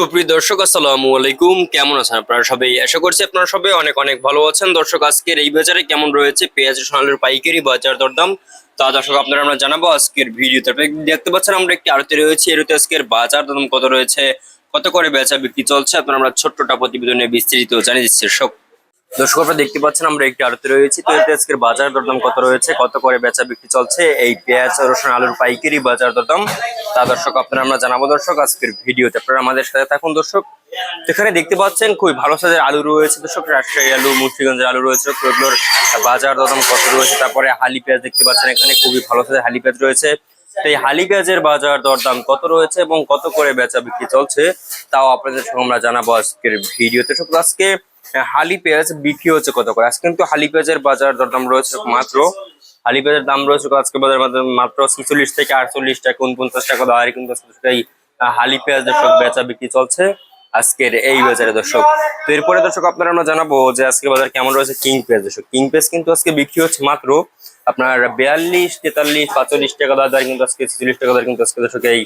সুপ্রিয় দর্শক, আসসালামু আলাইকুম। কেমন আছেন আপনারা সবাই? আশা করছি আপনারা সবাই অনেক অনেক ভালো আছেন। দর্শক, আজকের এই বাজারে কেমন রয়েছে? পেঁয়াজ সোনালের পাইকারি বাজার দরদাম। তা দর্শক, আপনারা আমরা জানাব আজকের ভিডিওতে। দেখতে পাচ্ছেন আমরা একটি আরতি রয়েছে। এরতে আজকের বাজার দরদাম কত রয়েছে? কত করে বেচা বিক্রি চলছে? আপনারা আমরা ছোট্টটা প্রতিবেদনে বিস্তারিত জানিয়ে দিচ্ছি। সব দর্শক, আপনারা দেখতে পাচ্ছেন আমরা একটি আরতি রয়েছি। তো এতে আজকের বাজার দরদাম কত রয়েছে? কত করে বেচা বিক্রি চলছে? এই পেঁয়াজ, রসুন, আলুর পাইকারি বাজার দরদাম। তা দর্শক, আপনারা আমরা জানাব দর্শক, আজকের ভিডিওতে আপনারা আমাদের সাথে থাকুন দর্শক। এখানে দেখতে পাচ্ছেন, খুবই ভালো সাইজের আলু রয়েছে দর্শক, রাজশাহী আলু, মুন্সিগঞ্জের আলু রয়েছে এগুলোর বাজার দরদাম কত রয়েছে, তারপরে হালি পেঁয়াজ দেখতে পাচ্ছেন, এখানে খুবই ভালো সাইজের হালি পেঁয়াজ রয়েছে। এই হালি পেঁয়াজের বাজার দরদাম কত রয়েছে এবং কত করে বেচা বিক্রি চলছে, তাও আপনাদের সঙ্গে আমরা জানাব আজকের ভিডিওতে। সব আজকে হালি পেঁয়াজ বিক্রি হচ্ছে কত করে? আজকে কিন্তু হালি পেঁয়াজের বাজার দরদাম রয়েছে মাত্র হালি পেঁয়াজের দাম রয়েছে আজকে বাজার মাত্র ছিচল্লিশ থেকে আটচল্লিশ টাকা, উনপঞ্চাশ টাকা দাঁড়ি কিন্তু আজকে এই হালি পেঁয়াজ দর্শক বেচা বিক্রি চলছে আজকের এই বাজারে দর্শক। তো এরপরে দর্শক আপনারা আমরা জানাব যে আজকে বাজার কেমন রয়েছে কিং পেঁয়াজ দর্শক। কিং পেঁয়াজ কিন্তু আজকে বিক্রি হচ্ছে মাত্র আপনার বিয়াল্লিশ, তেতাল্লিশ, পাঁচচল্লিশ টাকা দর কিন্তু আজকে ছিচল্লিশ টাকা দর কিন্তু আজকে দর্শক এই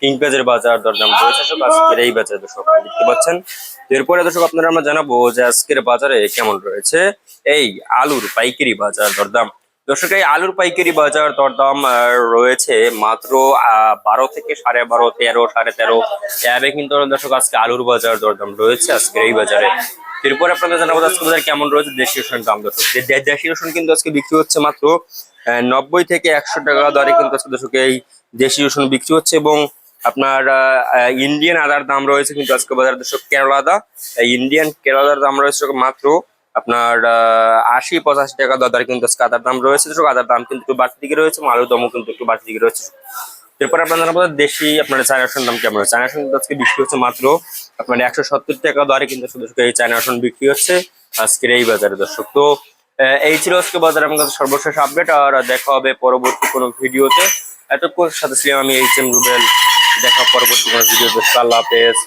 কিং পেঁয়াজের বাজার দরদাম রয়েছে আজকের এই বাজারে দর্শক দেখতে পাচ্ছেন। এরপরে দর্শক আপনারা আমরা জানাব যে আজকের বাজারে কেমন রয়েছে এই আলুর পাইকারি বাজার দরদাম। দর্শক এই আলুর পাইকারি বাজার দরদাম রয়েছে মাত্র বারো থেকে সাড়ে বারো, তেরো, সাড়ে তেরো। এভাবে কিন্তু দর্শক, আজকে আলুর বাজার দরদাম রয়েছে, আজকের এই বাজারে। এরপরে আপনাদের জানাব আজকে বাজারে কেমন রয়েছে দেশি রসুন দাম। দর্শক দেশি রসুন কিন্তু আজকে বিক্রি হচ্ছে মাত্র নব্বই থেকে একশো টাকা দরে কিন্তু আজকে দর্শক, এই দেশি রসুন বিক্রি হচ্ছে এবং আপনার ইন্ডিয়ান আদার দাম রয়েছে কিন্তু আজকে বাজার। দর্শক, কেরলা আদা ইন্ডিয়ান কেরলার দাম রয়েছে মাত্র আপনার আশি, পঁচাশি টাকা দর কিন্তু আজকে আদার দাম রয়েছে। আদার দাম কিন্তু একটু বাড়তি দিকে রয়েছে আলুর দামও কিন্তু একটু বাড়তি দিকে রয়েছে। এরপর আপনাদের আমাদের দেশি আপনার চায়না রসুন দাম কেমন চায়না কিন্তু আজকে বিক্রি হচ্ছে মাত্র আপনার একশো সত্তর টাকা দরে কিন্তু শুধু শুধু এই চায়না রসুন বিক্রি হচ্ছে আজকের এই বাজারে, দর্শক। তো এই ছিল আজকে বাজারে আমার কাছে সর্বশেষ আপডেট, আর দেখা হবে পরবর্তী কোনো ভিডিওতে। এতক্ষণ সাথে ছিলাম আমি এইচ এম রুবেল দেখা পরবর্তী কোনো ভিডিওতে। আল্লাহ হাফেজ।